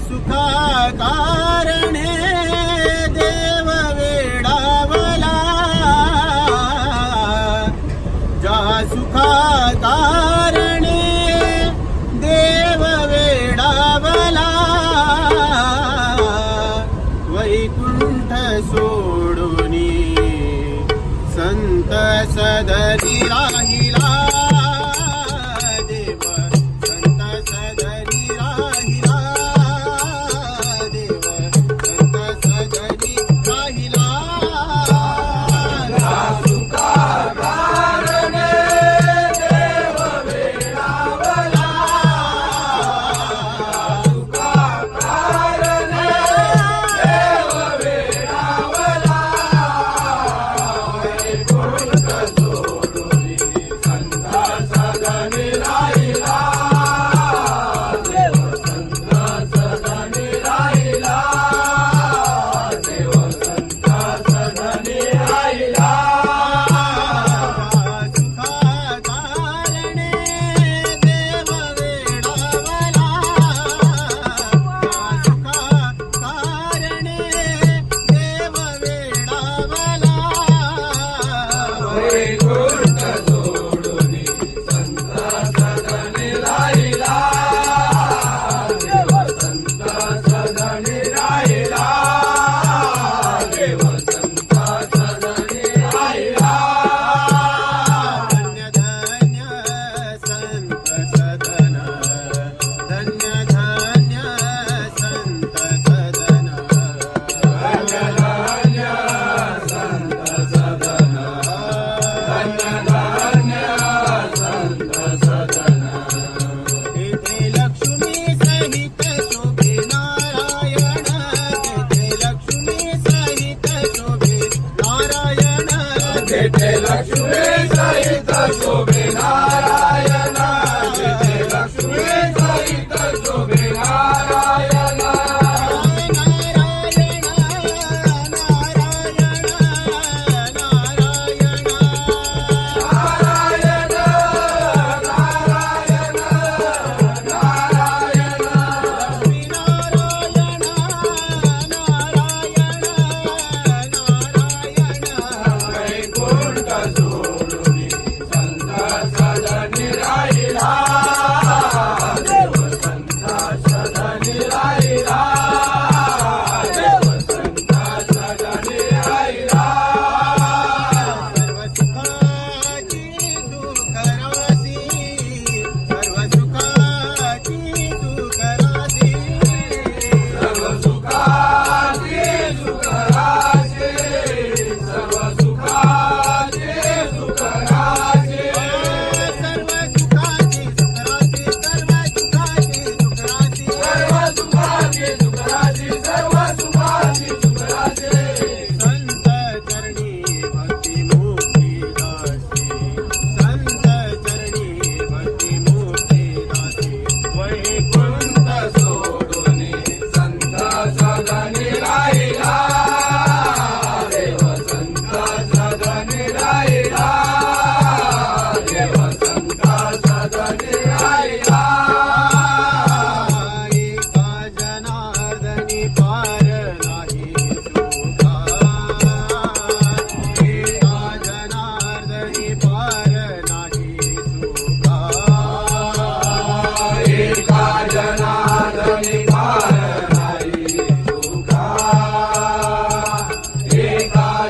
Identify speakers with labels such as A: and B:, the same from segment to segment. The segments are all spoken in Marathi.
A: સુખા કારણે
B: जय
A: लक्ष्मी साई पहि नारायण जय लक्ष्मी साई पहि
B: लक्ष्मी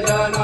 B: Raja